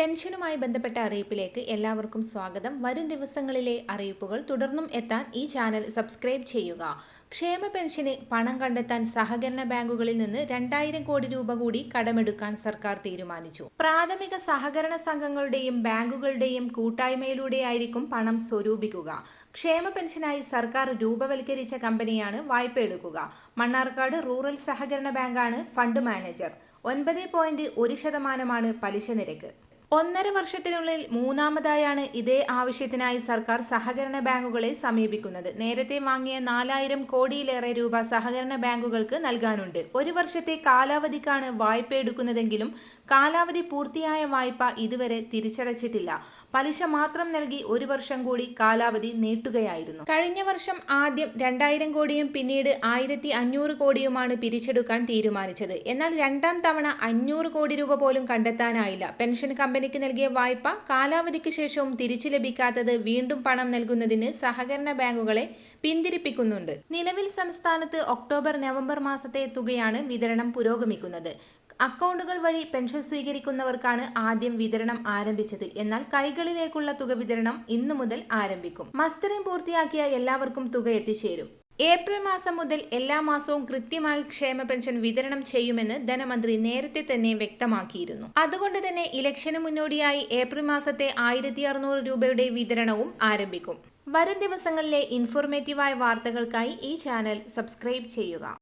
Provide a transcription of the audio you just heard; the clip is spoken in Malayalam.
പെൻഷനുമായി ബന്ധപ്പെട്ട അറിയിപ്പിലേക്ക് എല്ലാവർക്കും സ്വാഗതം. വരും ദിവസങ്ങളിലെ അറിയിപ്പുകൾ തുടർന്നും എത്താൻ ഈ ചാനൽ സബ്സ്ക്രൈബ് ചെയ്യുക. ക്ഷേമ പെൻഷന് പണം കണ്ടെത്താൻ സഹകരണ ബാങ്കുകളിൽ നിന്ന് രണ്ടായിരം കോടി രൂപ കൂടി കടമെടുക്കാൻ സർക്കാർ തീരുമാനിച്ചു. പ്രാഥമിക സഹകരണ സംഘങ്ങളുടെയും ബാങ്കുകളുടെയും കൂട്ടായ്മയിലൂടെയായിരിക്കും പണം സ്വരൂപിക്കുക. ക്ഷേമ പെൻഷനായി സർക്കാർ രൂപവൽക്കരിച്ച കമ്പനിയാണ് വായ്പ എടുക്കുക. മണ്ണാർക്കാട് റൂറൽ സഹകരണ ബാങ്കാണ് ഫണ്ട് മാനേജർ. ഒൻപത് പോയിന്റ് ഒരു ശതമാനമാണ് പലിശ നിരക്ക്. ഒന്നര വർഷത്തിനുള്ളിൽ മൂന്നാമതായാണ് ഇതേ ആവശ്യത്തിനായി സർക്കാർ സഹകരണ ബാങ്കുകളെ സമീപിക്കുന്നത്. നേരത്തെ വാങ്ങിയ നാലായിരം കോടിയിലേറെ രൂപ സഹകരണ ബാങ്കുകൾക്ക് നൽകാനുണ്ട്. ഒരു വർഷത്തെ കാലാവധിക്കാണ് വായ്പ എടുക്കുന്നതെങ്കിലും കാലാവധി പൂർത്തിയായ വായ്പ ഇതുവരെ തിരിച്ചടച്ചിട്ടില്ല. പലിശ മാത്രം നൽകി ഒരു വർഷം കൂടി കാലാവധി നീട്ടുകയായിരുന്നു. കഴിഞ്ഞ വർഷം ആദ്യം രണ്ടായിരം കോടിയും പിന്നീട് ആയിരത്തി അഞ്ഞൂറ് കോടിയുമാണ് പിരിച്ചെടുക്കാൻ തീരുമാനിച്ചത്. എന്നാൽ രണ്ടാം തവണ അഞ്ഞൂറ് കോടി രൂപ പോലും കണ്ടെത്താനായില്ല. പെൻഷൻ കമ്പനിക്ക് നൽകിയ വായ്പ കാലാവധിക്ക് ശേഷവും തിരിച്ചു ലഭിക്കാത്തത് വീണ്ടും പണം നൽകുന്നതിന് സഹകരണ ബാങ്കുകളെ പിന്തിരിപ്പിക്കുന്നുണ്ട്. നിലവിൽ സംസ്ഥാനത്ത് ഒക്ടോബർ നവംബർ മാസത്തെ തുകയാണ് വിതരണം പുരോഗമിക്കുന്നത്. അക്കൗണ്ടുകൾ വഴി പെൻഷൻ സ്വീകരിക്കുന്നവർക്കാണ് ആദ്യം വിതരണം ആരംഭിച്ചത്. എന്നാൽ കൈകളിലേക്കുള്ള തുക വിതരണം ഇന്നു മുതൽ ആരംഭിക്കും. മസ്റ്ററിംഗ് പൂർത്തിയാക്കിയ എല്ലാവർക്കും തുക എത്തിച്ചേരും. ഏപ്രിൽ മാസം മുതൽ എല്ലാ മാസവും കൃത്യമായി ക്ഷേമ പെൻഷൻ വിതരണം ചെയ്യുമെന്ന് ധനമന്ത്രി നേരത്തെ തന്നെ വ്യക്തമാക്കിയിരുന്നു. അതുകൊണ്ട് തന്നെ ഇലക്ഷന് മുന്നോടിയായി ഏപ്രിൽ മാസത്തെ ആയിരത്തി രൂപയുടെ വിതരണവും ആരംഭിക്കും. വരും ദിവസങ്ങളിലെ ഇൻഫോർമേറ്റീവായ വാർത്തകൾക്കായി ഈ ചാനൽ സബ്സ്ക്രൈബ് ചെയ്യുക.